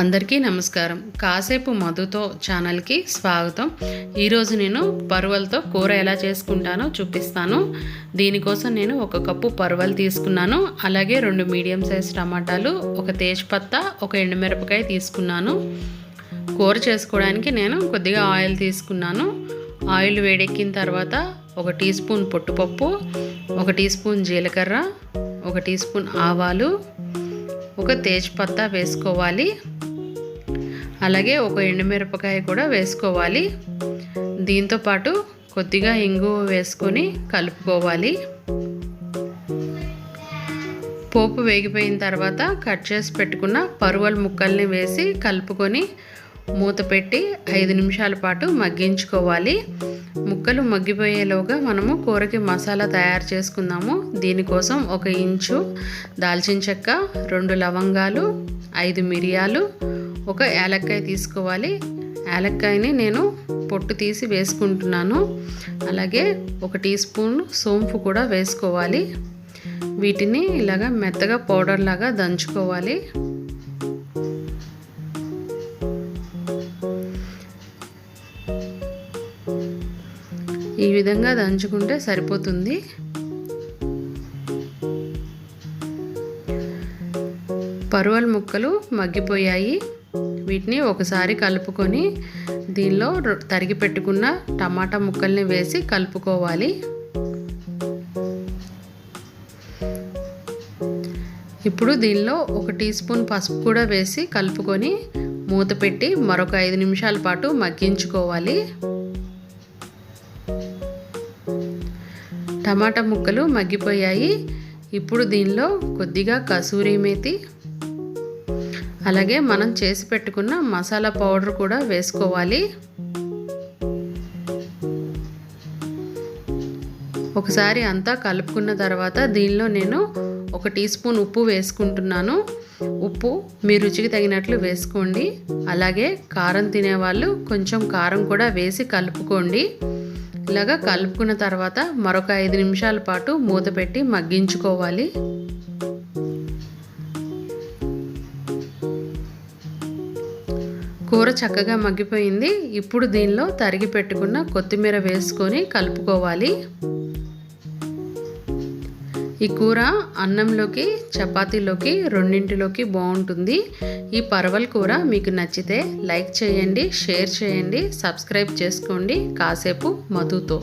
అందరికీ నమస్కారం. కాసేపు మధుతో ఛానల్కి స్వాగతం. ఈరోజు నేను పరువలతో కూర ఎలా చేసుకుంటానో చూపిస్తాను. దీనికోసం నేను ఒక కప్పు పరువలు తీసుకున్నాను. అలాగే రెండు మీడియం సైజ్ టమాటాలు ఒక తేజ్పత్తా ఒక ఎండుమిరపకాయ తీసుకున్నాను. కూర చేసుకోవడానికి నేను కొద్దిగా ఆయిల్ తీసుకున్నాను. ఆయిల్ వేడెక్కిన తర్వాత ఒక టీ స్పూన్ పొట్టుపప్పు ఒక టీ స్పూన్ జీలకర్ర ఒక టీ స్పూన్ ఆవాలు ఒక తేజ్పత్తా వేసుకోవాలి. అలాగే ఒక ఎండుమిరపకాయ కూడా వేసుకోవాలి. దీంతో పాటు కొద్దిగా ఇంగువ వేసుకొని కలుపుకోవాలి. పోపు వేగిపోయిన తర్వాత కట్ చేసి పెట్టుకున్న పరువల ముక్కల్ని వేసి కలుపుకొని మూత పెట్టి ఐదు నిమిషాల పాటు మగ్గించుకోవాలి. ముక్కలు మగ్గిపోయేలోగా మనము కూరకి మసాలా తయారు చేసుకుందాము. దీనికోసం ఒక ఇంచు దాల్చిన చెక్క రెండు లవంగాలు ఐదు మిరియాలు ఒక యాలక్కాయ తీసుకోవాలి. యాలక్కాయని నేను పొట్టు తీసి వేసుకుంటున్నాను. అలాగే ఒక టీ స్పూన్ సోంపు కూడా వేసుకోవాలి. వీటిని ఇలాగా మెత్తగా పౌడర్ లాగా దంచుకోవాలి. ఈ విధంగా దంచుకుంటే సరిపోతుంది. పరువల్ ముక్కలు మగ్గిపోయాయి. వీటిని ఒకసారి కలుపుకొని దీనిలో తరిగి పెట్టుకున్న టమాటా ముక్కల్ని వేసి కలుపుకోవాలి. ఇప్పుడు దీనిలో ఒక టీ స్పూన్ పసుపు కూడా వేసి కలుపుకొని మూత పెట్టి మరొక ఐదు నిమిషాల పాటు మగ్గించుకోవాలి. టమాటా ముక్కలు మగ్గిపోయాయి. ఇప్పుడు దీనిలో కొద్దిగా కసూరి మేతి అలాగే మనం చేసి పెట్టుకున్న మసాలా పౌడర్ కూడా వేసుకోవాలి. ఒకసారి అంతా కలుపుకున్న తర్వాత దీనిలో నేను ఒక టీ స్పూన్ ఉప్పు వేసుకుంటున్నాను. ఉప్పు మీ రుచికి తగినట్లు వేసుకోండి. అలాగే కారం తినేవాళ్ళు కొంచెం కారం కూడా వేసి కలుపుకోండి. ఇలాగా కలుపుకున్న తర్వాత మరొక ఐదు నిమిషాల పాటు మూత పెట్టి మగ్గించుకోవాలి. కూర చక్కగా మగ్గిపోయింది. ఇప్పుడు దీనిలో తరిగి పెట్టుకున్న కొత్తిమీర వేసుకొని కలుపుకోవాలి. ఈ కూర అన్నంలోకి చపాతీలోకి రెండింటిలోకి బాగుంటుంది. ఈ పరవల్ కూర మీకు నచ్చితే లైక్ చేయండి షేర్ చేయండి సబ్స్క్రైబ్ చేసుకోండి. కాసేపు మధుతో.